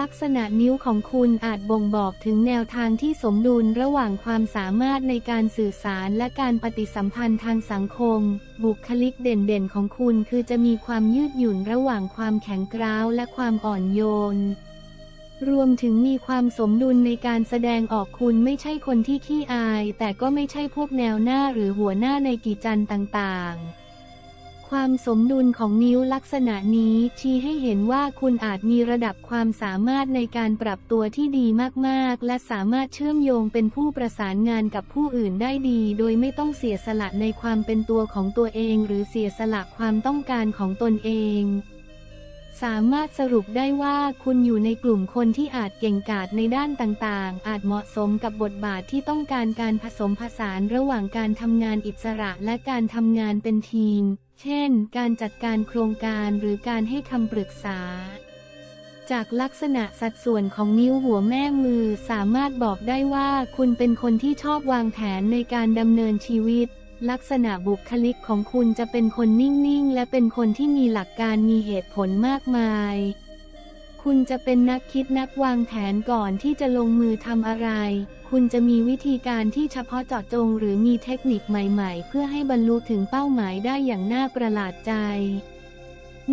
ลักษณะนิ้วของคุณอาจบ่งบอกถึงแนวทางที่สมดุลระหว่างความสามารถในการสื่อสารและการปฏิสัมพันธ์ทางสังคม บุคลิกเด่นๆของคุณคือจะมีความยืดหยุ่นระหว่างความแข็งกร้าวและความอ่อนโยน รวมถึงมีความสมดุลในการแสดงออกคุณไม่ใช่คนที่ขี้อาย แต่ก็ไม่ใช่พวกแนวหน้าหรือหัวหน้าในกิจจันต่างๆ ความสมดุลของนิ้วลักษณะนี้ชี้ให้เห็นว่าคุณอาจมีระดับความสามารถในการปรับตัวที่ดีมากๆ และสามารถเชื่อมโยงเป็นผู้ประสานงานกับผู้อื่นได้ดี โดยไม่ต้องเสียสละในความเป็นตัวของตัวเอง หรือเสียสละความต้องการของตนเองสามารถสรุปได้ว่าคุณอยู่ในกลุ่มคนที่อาจเก่งกาจในด้านต่างๆ อาจเหมาะสมกับบทบาทที่ต้องการการผสมผสานระหว่างการทำงานอิสระและการทำงานเป็นทีม เช่น การจัดการโครงการหรือการให้คำปรึกษา จากลักษณะสัดส่วนของนิ้วหัวแม่มือสามารถบอกได้ว่าคุณเป็นคนที่ชอบวางแผนในการดำเนินชีวิต ลักษณะบุคลิกของคุณจะเป็นคนนิ่ง ๆ และเป็นคนที่มีหลักการมีเหตุผลมากมาย คุณจะเป็นนักคิดนักวางแผนก่อนที่จะลงมือทำอะไร คุณจะมีวิธีการที่เฉพาะเจาะจงหรือมีเทคนิคใหม่ๆ เพื่อให้บรรลุถึงเป้าหมายได้อย่างน่าประหลาดใจ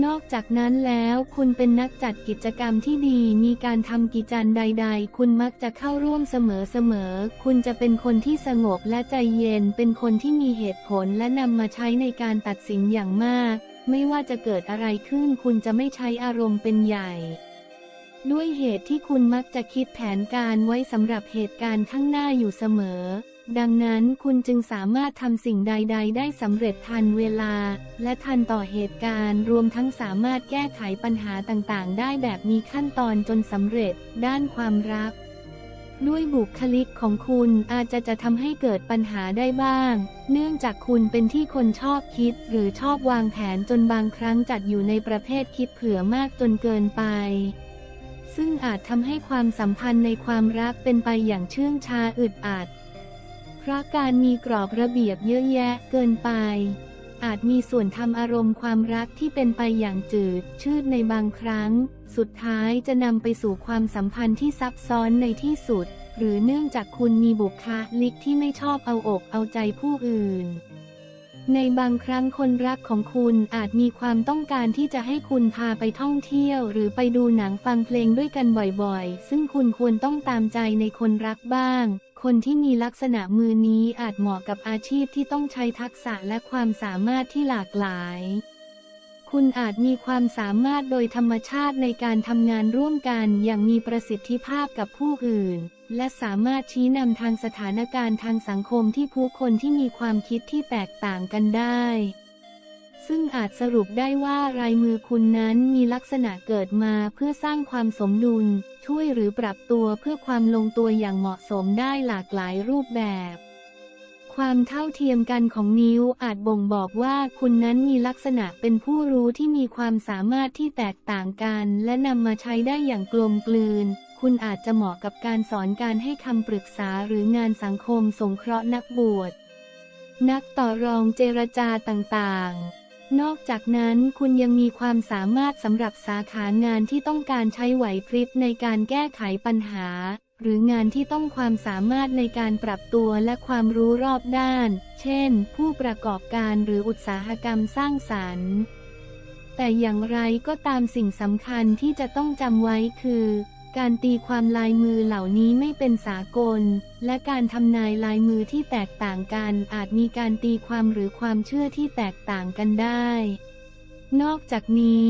นอกจากนั้นแล้วคุณเป็นนักจัดกิจกรรมที่ดี มีการทำกิจการใด ๆ คุณมักจะเข้าร่วมเสมอๆ คุณจะเป็นคนที่สงบและใจเย็น เป็นคนที่มีเหตุผลและนำมาใช้ในการตัดสินอย่างมาก ไม่ว่าจะเกิดอะไรขึ้นคุณจะไม่ใช้อารมณ์เป็นใหญ่ ด้วยเหตุที่คุณมักจะคิดแผนการไว้สำหรับเหตุการณ์ข้างหน้าอยู่เสมอ ดังนั้นคุณจึงสามารถทำสิ่งใด ๆ ได้สำเร็จทันเวลา และทันต่อเหตุการณ์รวมทั้งสามารถแก้ไขปัญหาต่างๆ ได้แบบมีขั้นตอนจนสำเร็จ ด้านความรัก ด้วยบุคลิกของคุณอาจจะจะทำให้เกิดปัญหาได้บ้าง เนื่องจากคุณเป็นที่คนชอบคิด หรือชอบวางแผนจนบางครั้งจัดอยู่ในประเภทคิดเผื่อมากจนเกินไป ซึ่งอาจทำให้ความสัมพันธ์ในความรักเป็นไปอย่างเชื่องช้าอึดอัด เพราะการมีกรอบระเบียบเยอะแยะเกินไป อาจมีส่วนทำอารมณ์ความรักที่เป็นไปอย่างจืด ชืดในบางครั้ง สุดท้ายจะนำไปสู่ความสัมพันธ์ที่ซับซ้อนในที่สุด หรือเนื่องจากคุณมีบุคลิกที่ไม่ชอบเอาอกเอาใจผู้อื่น ในบางครั้งคนรักของคุณอาจมีความต้องการที่จะให้คุณพาไปท่องเที่ยว หรือไปดูหนังฟังเพลงด้วยกันบ่อยๆ ซึ่งคุณควรต้องตามใจในคนรักบ้าง คนที่มีลักษณะมือนี้อาจเหมาะกับอาชีพที่ต้องใช้ทักษะและความสามารถที่หลากหลาย คุณอาจมีความสามารถโดยธรรมชาติในการทำงานร่วมกันอย่างมีประสิทธิภาพกับผู้อื่น และสามารถชี้นำทางสถานการณ์ทางสังคมที่ผู้คนที่มีความคิดที่แตกต่างกันได้ ซึ่งอาจสรุปได้ว่าลายมือคุณนั้นมีลักษณะเกิดมาเพื่อสร้างความสมดุล ช่วยหรือปรับตัวเพื่อความลงตัวอย่างเหมาะสมได้หลากหลายรูปแบบ ความเท่าเทียมกันของนิ้วอาจบ่งบอกว่าคุณนั้นมีลักษณะเป็นผู้รู้ที่มีความสามารถที่แตกต่างกัน และนำมาใช้ได้อย่างกลมกลืน คุณอาจจะเหมาะกับการสอนการให้คำปรึกษาหรืองานสังคมสงเคราะห์นักบวช นักต่อรองเจรจาต่างๆ นอกจากนั้นคุณยังมีความสามารถสำหรับสาขางานที่ต้องการใช้ไหวพริบในการแก้ไขปัญหา หรืองานที่ต้องความสามารถในการปรับตัวและความรู้รอบด้าน เช่น ผู้ประกอบการหรืออุตสาหกรรมสร้างสรรค์ แต่อย่างไรก็ตามสิ่งสำคัญที่จะต้องจำไว้คือ การตีความลายมือเหล่านี้ไม่เป็นสากล และการทำนายลายมือที่แตกต่างกัน อาจมีการตีความหรือความเชื่อที่แตกต่างกันได้ นอกจากนี้